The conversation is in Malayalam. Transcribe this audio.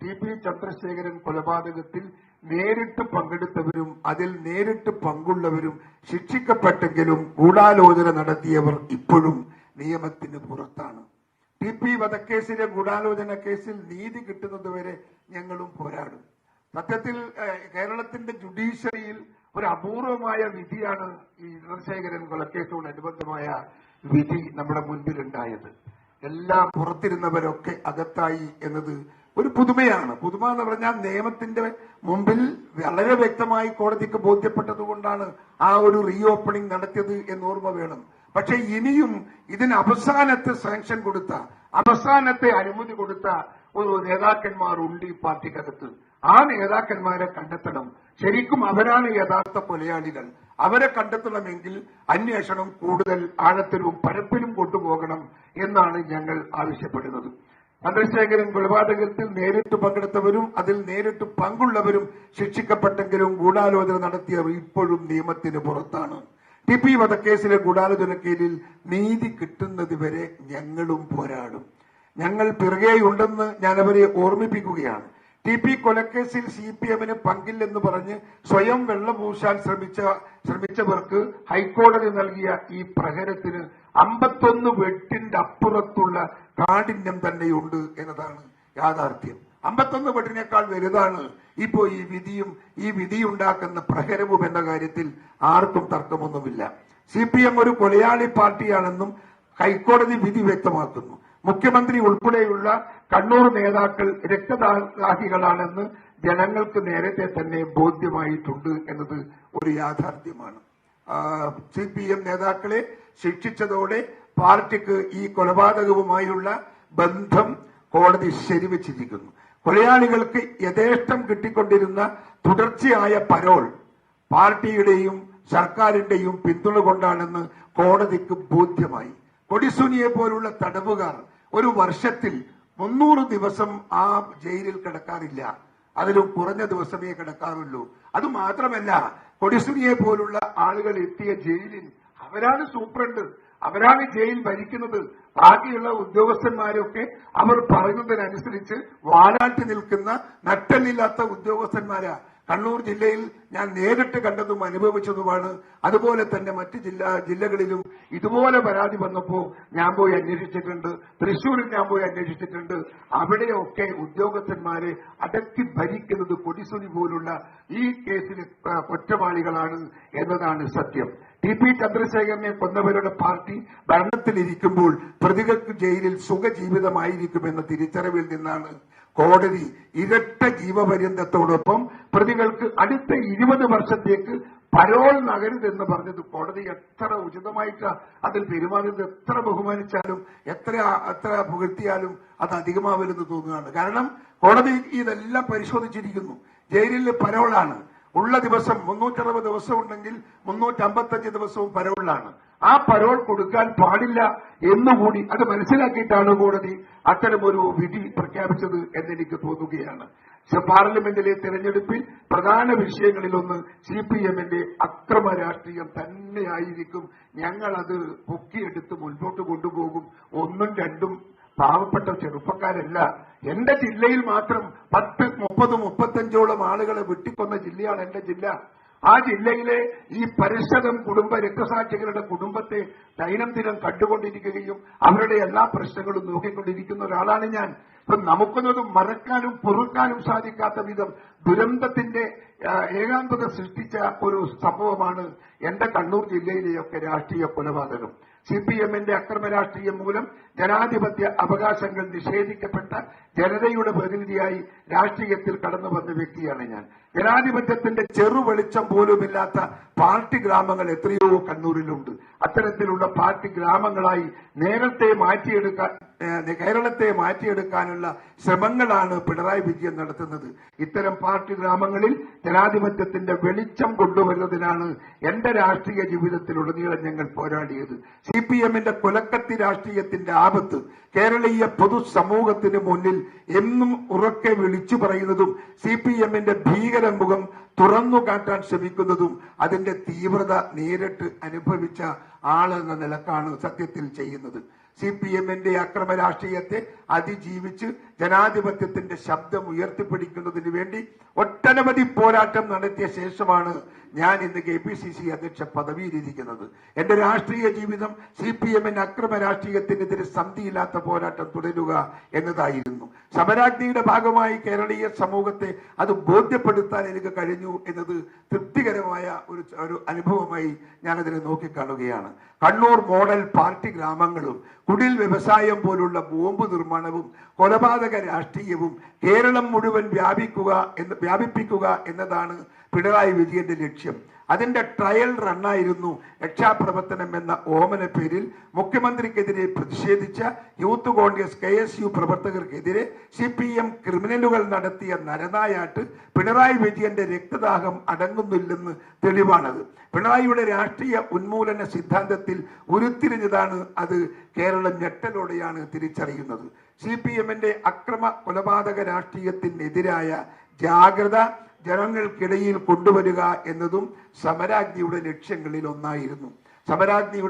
ടി പി ചന്ദ്രശേഖരൻ കൊലപാതകത്തിൽ നേരിട്ട് പങ്കെടുത്തവരും അതിൽ നേരിട്ട് പങ്കുള്ളവരും ശിക്ഷിക്കപ്പെട്ടെങ്കിലും ഗൂഢാലോചന നടത്തിയവർ ഇപ്പോഴും നിയമത്തിന് പുറത്താണ്. ടി പി വധക്കേസിലെ ഗൂഢാലോചന കേസിൽ നീതി കിട്ടുന്നതുവരെ ഞങ്ങളും പോരാടും. സത്യത്തിൽ കേരളത്തിന്റെ ജുഡീഷ്യറിയിൽ ഒരു അപൂർവമായ വിധിയാണ് ഈ ചന്ദ്രശേഖരൻ കൊലക്കേസോടനുബന്ധമായ വിധി നമ്മുടെ മുൻപിലുണ്ടായത്. എല്ലാം പുറത്തിരുന്നവരൊക്കെ അകത്തായി എന്നത് ഒരു പുതുമയാണ്. പുതുമ എന്ന് പറഞ്ഞാൽ നിയമത്തിന്റെ മുമ്പിൽ വളരെ വ്യക്തമായി കോടതിക്ക് ബോധ്യപ്പെട്ടതുകൊണ്ടാണ് ആ ഒരു റീ ഓപ്പണിംഗ് നടത്തിയത് എന്ന് ഓർമ്മ വേണം. പക്ഷെ ഇനിയും ഇതിന് അവസാനത്തെ സാങ്ഷൻ കൊടുത്ത അവസാനത്തെ അനുമതി കൊടുത്ത ഒരു നേതാക്കന്മാർ ഉണ്ട് ഈ പാർട്ടിക്കകത്ത്. ആ നേതാക്കന്മാരെ കണ്ടെത്തണം. ശരിക്കും അവരാണ് യഥാർത്ഥ കൊലയാളികൾ. അവരെ കണ്ടെത്തണമെങ്കിൽ അന്വേഷണം കൂടുതൽ ആഴത്തിലും പരപ്പിലും കൊണ്ടുപോകണം എന്നാണ് ഞങ്ങൾ ആവശ്യപ്പെടുന്നത്. ചന്ദ്രശേഖരൻ കൊലപാതകത്തിൽ നേരിട്ട് പങ്കെടുത്തവരും അതിൽ നേരിട്ട് പങ്കുള്ളവരും ശിക്ഷിക്കപ്പെട്ടെങ്കിലും ഗൂഢാലോചന നടത്തിയവർ ഇപ്പോഴും നിയമത്തിന് പുറത്താണ്. ടി പി വധക്കേസിലെ ഗൂഢാലോചന കീഴിൽ നീതി കിട്ടുന്നത് വരെ ഞങ്ങളും പോരാടും. ഞങ്ങൾ പിറകെയുണ്ടെന്ന് ഞാൻ ഓർമ്മിപ്പിക്കുകയാണ്. ടി പി കൊലക്കേസിൽ സി പി എമ്മിന് പങ്കില്ലെന്ന് പറഞ്ഞ് സ്വയം വെള്ളപൂശാൻ ശ്രമിച്ച ശ്രമിച്ചവർക്ക് ഹൈക്കോടതി നൽകിയ ഈ പ്രഹരത്തിന് അമ്പത്തൊന്ന് വെട്ടിന്റെ അപ്പുറത്തുള്ള കാഠിന്യം തന്നെയുണ്ട് എന്നതാണ് യാഥാർത്ഥ്യം. അമ്പത്തൊന്ന് വെട്ടിനേക്കാൾ വലുതാണ് ഇപ്പോ ഈ വിധിയും ഈ വിധിയുണ്ടാക്കുന്ന പ്രഹരവും എന്ന കാര്യത്തിൽ ആർക്കും തർക്കമൊന്നുമില്ല. സി പി എം ഒരു കൊലയാളി പാർട്ടിയാണെന്നും ഹൈക്കോടതി വിധി വ്യക്തമാക്കുന്നു. മുഖ്യമന്ത്രി ഉൾപ്പെടെയുള്ള കണ്ണൂർ നേതാക്കൾ രക്തദാഹികളാണെന്ന് ജനങ്ങൾക്ക് നേരത്തെ തന്നെ ബോധ്യമായിട്ടുണ്ട് എന്നത് ഒരു യാഥാർത്ഥ്യമാണ്. സി പി എം നേതാക്കളെ ശിക്ഷിച്ചതോടെ പാർട്ടിക്ക് ഈ കൊലപാതകവുമായുള്ള ബന്ധം കോടതി ശരിവച്ചിരിക്കുന്നു. കൊലയാളികൾക്ക് യഥേഷ്ടം കിട്ടിക്കൊണ്ടിരുന്ന തുടർച്ചയായ പരോൾ പാർട്ടിയുടെയും സർക്കാരിന്റെയും പിന്തുണ കൊണ്ടാണെന്ന് കോടതിക്ക് ബോധ്യമായി. കൊടിസുനിയെ പോലുള്ള തടവുകാർ ഒരു വർഷത്തിൽ മുന്നൂറ് ദിവസം ആ ജയിലിൽ കിടക്കാറില്ല. അതിലും കുറഞ്ഞ ദിവസമേ കിടക്കാറുള്ളൂ. അത് മാത്രമല്ല കൊടിസുനിയെ പോലുള്ള ആളുകൾ എത്തിയ ജയിലിൽ അവരാണ് സൂപ്രണ്ട്. അവരാണ് ജയിൽ ഭരിക്കുന്നത്. ബാക്കിയുള്ള ഉദ്യോഗസ്ഥന്മാരൊക്കെ അവർ പറയുന്നതിനനുസരിച്ച് വാലാട്ടി നിൽക്കുന്ന നട്ടല്ലില്ലാത്ത ഉദ്യോഗസ്ഥന്മാരാ. കണ്ണൂർ ജില്ലയിൽ ഞാൻ നേരിട്ട് കണ്ടതും അനുഭവിച്ചതുമാണ്. അതുപോലെ തന്നെ മറ്റ് ജില്ലാ ജില്ലകളിലും ഇതുപോലെ പരാതി വന്നപ്പോൾ ഞാൻ പോയി അന്വേഷിച്ചിട്ടുണ്ട്. തൃശൂരിൽ ഞാൻ പോയി അന്വേഷിച്ചിട്ടുണ്ട്. അവിടെയൊക്കെ ഉദ്യോഗസ്ഥന്മാരെ അടക്കി ഭരിക്കുന്നത് കൊടിസുനി പോലുള്ള ഈ കേസിൽ ആ, കുറ്റവാളികളാണ് എന്നതാണ് സത്യം. ടി പി ചന്ദ്രശേഖരനെ കൊന്നവരുടെ പാർട്ടി ഭരണത്തിലിരിക്കുമ്പോൾ പ്രതികൾക്ക് ജയിലിൽ സുഖജീവിതമായിരിക്കുമെന്ന തിരിച്ചറിവിൽ നിന്നാണ് കോടതി ഇരട്ട ജീവപര്യന്തത്തോടൊപ്പം പ്രതികൾക്ക് അടുത്ത ഇരുപത് വർഷത്തേക്ക് പരോൾ നകരുതെന്ന് പറഞ്ഞത് കോടതി എത്ര ഉചിതമായിട്ട് അതിൽ പെരുമാറുന്നത് എത്ര ബഹുമാനിച്ചാലും എത്ര എത്ര പുകഴ്ത്തിയാലും അത് അധികമാവരുന്ന് തോന്നുകയാണ്. കാരണം കോടതി ഇതെല്ലാം പരിശോധിച്ചിരിക്കുന്നു. ജയിലിൽ പരോളാണ്. ഉള്ള ദിവസം മുന്നൂറ്ററുപത് ദിവസം ഉണ്ടെങ്കിൽ മുന്നൂറ്റമ്പത്തഞ്ച് ദിവസവും പരോളിലാണ് ആ പരോൾ കൊടുക്കാൻ പാടില്ല എന്നുകൂടി അത് മനസ്സിലാക്കിയിട്ടാണ് കോടതി അത്തരമൊരു വിധി പ്രഖ്യാപിച്ചത് എന്നെനിക്ക് തോന്നുകയാണ്. പാർലമെന്റിലെ തെരഞ്ഞെടുപ്പിൽ പ്രധാന വിഷയങ്ങളിലൊന്ന് സി പി എമ്മിന്റെ അക്രമ രാഷ്ട്രീയം തന്നെയായിരിക്കും. ഞങ്ങളത് പൊക്കിയെടുത്ത് മുൻപോട്ട് കൊണ്ടുപോകും. ഒന്നും രണ്ടും പാവപ്പെട്ട ചെറുപ്പക്കാരല്ല. എന്റെ ജില്ലയിൽ മാത്രം പത്ത് മുപ്പത് മുപ്പത്തഞ്ചോളം ആളുകളെ വെട്ടിക്കൊന്ന ജില്ലയാണ് എന്റെ ജില്ല. ആ ജില്ലയിലെ ഈ പരിസരം കുടുംബ രക്തസാക്ഷികളുടെ കുടുംബത്തെ ദൈനംദിനം കണ്ടുകൊണ്ടിരിക്കുകയും അവരുടെ എല്ലാ പ്രശ്നങ്ങളും നോക്കിക്കൊണ്ടിരിക്കുന്ന ഒരാളാണ് ഞാൻ. ഇപ്പൊ നമുക്കൊന്നും മറക്കാനും പൊറുക്കാനും സാധിക്കാത്ത വിധം ദുരന്തത്തിന്റെ ഏകാന്തത സൃഷ്ടിച്ച ഒരു സംഭവമാണ് എന്റെ കണ്ണൂർ ജില്ലയിലെയൊക്കെ രാഷ്ട്രീയ കൊലപാതകം. സി പി എമ്മിന്റെ അക്രമ രാഷ്ട്രീയം മൂലം ജനാധിപത്യ അവകാശങ്ങൾ നിഷേധിക്കപ്പെട്ട ജനതയുടെ പ്രതിനിധിയായി രാഷ്ട്രീയത്തിൽ കടന്നു വന്ന വ്യക്തിയാണ് ഞാൻ. ജനാധിപത്യത്തിന്റെ ചെറു വെളിച്ചം പോലുമില്ലാത്ത പാർട്ടി ഗ്രാമങ്ങൾ എത്രയോ കണ്ണൂരിലുണ്ട്. അത്തരത്തിലുള്ള പാർട്ടി ഗ്രാമങ്ങളായി നേരത്തെ മാറ്റിയെടുക്കാൻ കേരളത്തെ കേരളത്തെ മാറ്റിയെടുക്കാനുള്ള ശ്രമങ്ങളാണ് പിണറായി വിജയൻ നടത്തുന്നത്. ഇത്തരം പാർട്ടി ഗ്രാമങ്ങളിൽ ജനാധിപത്യത്തിന്റെ വെളിച്ചം കൊണ്ടുവരുന്നതിനാണ് എന്റെ രാഷ്ട്രീയ ജീവിതത്തിലുടനീളം ഞങ്ങൾ പോരാടിയത്. സി പി എമ്മിന്റെ കൊലക്കത്തി രാഷ്ട്രീയത്തിന്റെ ആപത്ത് കേരളീയ പൊതുസമൂഹത്തിന് മുന്നിൽ എന്നും ഉറക്കെ വിളിച്ചു പറയുന്നതും സി പി എമ്മിന്റെ ഭീകരമുഖം തുറന്നു കാട്ടാൻ ശ്രമിക്കുന്നതും അതിന്റെ തീവ്രത നേരിട്ട് അനുഭവിച്ച ആളെന്ന നിലക്കാണ് സത്യത്തിൽ ചെയ്യുന്നത്. സി പി എമ്മിന്റെ അക്രമ രാഷ്ട്രീയത്തെ അതിജീവിച്ച് ജനാധിപത്യത്തിന്റെ ശബ്ദം ഉയർത്തിപ്പിടിക്കുന്നതിന് വേണ്ടി ഒട്ടനവധി പോരാട്ടം നടത്തിയ ശേഷമാണ് ഞാൻ ഇന്ന് കെ പി സി സി അധ്യക്ഷ പദവിയിലിരിക്കുന്നത്. എന്റെ രാഷ്ട്രീയ ജീവിതം സി പി എമ്മിന് അക്രമ രാഷ്ട്രീയത്തിനെതിരെ സന്ധിയില്ലാത്ത പോരാട്ടം തുടരുക എന്നതായിരുന്നു. സമരാജ്ഞിയുടെ ഭാഗമായി കേരളീയ സമൂഹത്തെ അത് ബോധ്യപ്പെടുത്താൻ എനിക്ക് കഴിഞ്ഞു എന്നത് തൃപ്തികരമായ ഒരു ഒരു അനുഭവമായി ഞാൻ അതിനെ നോക്കിക്കാണുകയാണ്. കണ്ണൂർ മോഡൽ പാർട്ടി ഗ്രാമങ്ങളും കുടിൽ വ്യവസായം പോലുള്ള ബോംബ് നിർമ്മാണവും കൊലപാതക രാഷ്ട്രീയവും കേരളം മുഴുവൻ വ്യാപിക്കുക എന്ന് വ്യാപിപ്പിക്കുക എന്നതാണ് പിണറായി വിജയന്റെ ലക്ഷ്യം. അതിന്റെ ട്രയൽ റണ്ണായിരുന്നു രക്ഷാപ്രവർത്തനം എന്ന ഓമന പേരിൽ മുഖ്യമന്ത്രിക്കെതിരെ പ്രതിഷേധിച്ച youth congress K S U പ്രവർത്തകർക്കെതിരെ C P M ക്രിമിനലുകൾ നടത്തിയ നരനായാട്ട് പിണറായി വിജയന്റെ രക്തദാഹം അടങ്ങുന്നില്ലെന്ന് തെളിവാണത്. പിണറായിയുടെ രാഷ്ട്രീയ ഉന്മൂലന സിദ്ധാന്തത്തിൽ ഉരുത്തിരിഞ്ഞതാണ് അത് കേരളം ഞെട്ടലോടെയാണ് തിരിച്ചറിയുന്നത്. സി പി എമ്മിന്റെ അക്രമ കൊലപാതക രാഷ്ട്രീയത്തിനെതിരായ ജാഗ്രത ജനങ്ങൾക്കിടയിൽ കൊണ്ടുവരിക എന്നതും സമരാജ്ഞിയുടെ ലക്ഷ്യങ്ങളിൽ ഒന്നായിരുന്നു. സമരാജ്ഞിയുടെ